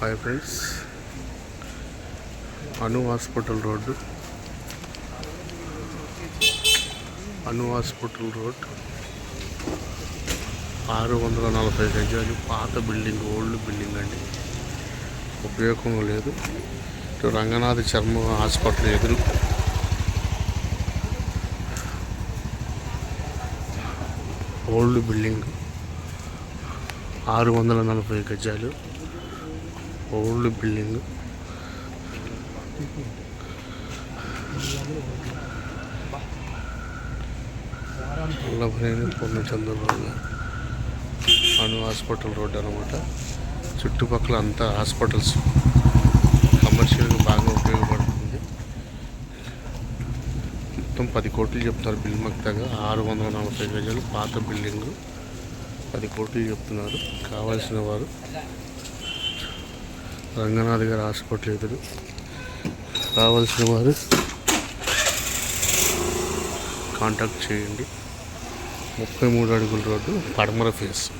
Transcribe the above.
Hi friends Anu hospital road Anu hospital road ఆరు వందల నలభై గజాలు పాత బిల్డింగ్ ఓల్డ్ బిల్డింగ్ అండి. ఉపయోగం లేదు. ఇటు రంగనాథ చర్మ హాస్పిటల్ ఎదురు. Old building. ఆరు వందల నలభై గజాలు. Old building. Vallabhaneni Purnachandra Rao Anu hospital road అనమాట చుట్టుపక్కల అంతా హాస్పిటల్స్. కమర్షియల్గా బాగా ఉపయోగపడుతుంది. మొత్తం పది కోట్లు చెప్తున్నారు బిల్ మక్తగా. ఆరు వందల నలభై గజాలు పాత బిల్డింగు. పది కోట్లు చెప్తున్నారు. కావాల్సిన వారు. రంగనాథ్ గారు హాస్పిటల్ ఎదురు కావలసిన వారు కాంటాక్ట్ చేయండి. ముప్పై మూడు అడుగుల రోడ్డు పడమర ఫేస్.